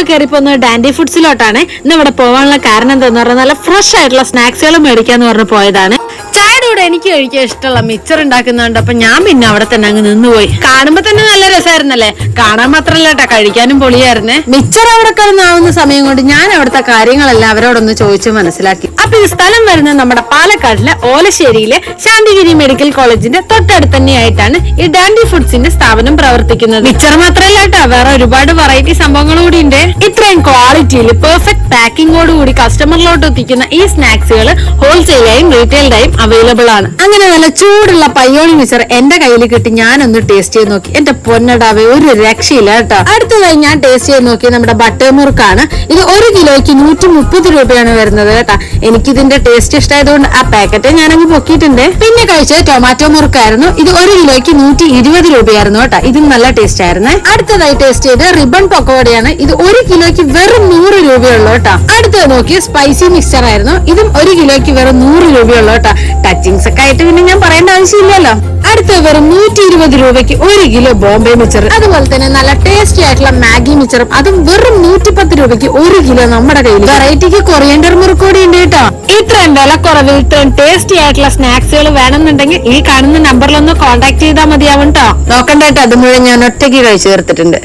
നമ്മളിപ്പോ കയറി പോകുന്നത് ഡാൻഡി ഫുഡ്സിലോട്ടാണ് ഇന്ന് ഇവിടെ പോകാനുള്ള കാരണം എന്താന്ന് പറഞ്ഞാൽ നല്ല ഫ്രഷ് ആയിട്ടുള്ള സ്നാക്സുകൾ മേടിക്കാന്ന് പറഞ്ഞ് പോയതാണ്. കൂടെ എനിക്ക് കഴിക്കാൻ ഇഷ്ടമുള്ള മിച്ചർ ഉണ്ടാക്കുന്നുണ്ട് അപ്പൊ ഞാൻ പിന്നെ അവിടെ തന്നെ അങ്ങ് നിന്നുപോയി. കാണുമ്പോ തന്നെ നല്ല രസമായിരുന്നല്ലേ കാണാൻ മാത്രല്ല കേട്ടാ കഴിക്കാനും പൊളിയായിരുന്നേ. മിച്ചർ അവിടെ കിടന്നാവുന്ന സമയം കൊണ്ട് ഞാൻ അവിടുത്തെ കാര്യങ്ങളെല്ലാം അവരോടൊന്ന് ചോദിച്ചു മനസ്സിലാക്കി. അപ്പൊ ഈ സ്ഥലം വരുന്നത് നമ്മുടെ പാലക്കാടിലെ ഓലശ്ശേരിയിലെ ശാന്തിഗിരി മെഡിക്കൽ കോളേജിന്റെ തൊട്ടടുത്ത് തന്നെയായിട്ടാണ് ഈ ഡാൻഡി ഫുഡ്സിന്റെ സ്ഥാപനം പ്രവർത്തിക്കുന്നത്. മിച്ചർ മാത്രല്ല കേട്ടോ വേറെ ഒരുപാട് വെറൈറ്റി സംഭവങ്ങളും കൂടി ഉണ്ട്. ഇത്രയും ക്വാളിറ്റിയിൽ പെർഫെക്റ്റ് പാക്കിങ്ങോട് കൂടി കസ്റ്റമറിലോട്ട് എത്തിക്കുന്ന ഈ സ്നാക്സുകൾ ഹോൾസെയിലായും റീറ്റെയിൽഡായും അവൈലബിൾ ആണ്. അങ്ങനെ നല്ല ചൂടുള്ള പയ്യോളി മിച്ചർ എന്റെ കയ്യിൽ കിട്ടി. ഞാനൊന്ന് ടേസ്റ്റ് ചെയ്ത് നോക്കി. എന്റെ പൊന്നടാവേ ഒരു രക്ഷയില്ല കേട്ടോ. അടുത്തതായി ഞാൻ ടേസ്റ്റ് ചെയ്ത് നോക്കി നമ്മുടെ ബട്ടർ മുറുക്കാണ് ഇത് ഒരു കിലോയ്ക്ക് നൂറ്റി മുപ്പത് രൂപയാണ് വരുന്നത് കേട്ടോ. എനിക്ക് ഇതിന്റെ ടേസ്റ്റ് ഇഷ്ടമായതുകൊണ്ട് ആ പാക്കറ്റ് ഞാനങ്ങ് പൊക്കിയിട്ടുണ്ട്. പിന്നെ കഴിച്ചത് ടൊമാറ്റോ മുറുക്കായിരുന്നു ഇത് ഒരു കിലോയ്ക്ക് നൂറ്റി ഇരുപത് രൂപയായിരുന്നു കേട്ടോ. ഇതും നല്ല ടേസ്റ്റ് ആയിരുന്നു. അടുത്തതായി ടേസ്റ്റ് ചെയ്ത് റിബൺ പക്കോടയാണ് ഇത് ഒരു കിലോയ്ക്ക് വെറും നൂറ് രൂപയുള്ളൂ കേട്ടോ. അടുത്തത് നോക്കി സ്പൈസി മിക്സ്ചർ ആയിരുന്നു. ഇതും ഒരു കിലോയ്ക്ക് വെറും നൂറ് രൂപയുള്ളൂ കേട്ടോ. ടച്ചിങ്സ് ഒക്കെ ആയിട്ട് പിന്നെ ഞാൻ പറയേണ്ട ആവശ്യമില്ലല്ലോ. അടുത്ത വെറും നൂറ്റി ഇരുപത് രൂപയ്ക്ക് ഒരു കിലോ ബോംബെ മിച്ചർ അതുപോലെ തന്നെ നല്ല ടേസ്റ്റി ആയിട്ടുള്ള മാഗി മിച്ചറും അതും വെറും നൂറ്റി പത്ത് രൂപയ്ക്ക് ഒരു കിലോ നമ്മുടെ കയ്യിൽ വെറൈറ്റിക്ക് കൊറിയൻഡർ മുറുക്കൂടി ഉണ്ട് കേട്ടോ. ഇത്രയും വില കുറവിൽ ഇത്രയും ടേസ്റ്റി ആയിട്ടുള്ള സ്നാക്സുകൾ വേണമെന്നുണ്ടെങ്കിൽ ഈ കാണുന്ന നമ്പറിലൊന്ന് കോൺടാക്ട് ചെയ്താൽ മതിയാവും കേട്ടോ. നോക്കണ്ട കേട്ടോ അത് മുഴുവൻ ഞാൻ ഒറ്റയ്ക്ക് കഴിച്ചു തീർത്തിട്ടുണ്ട്.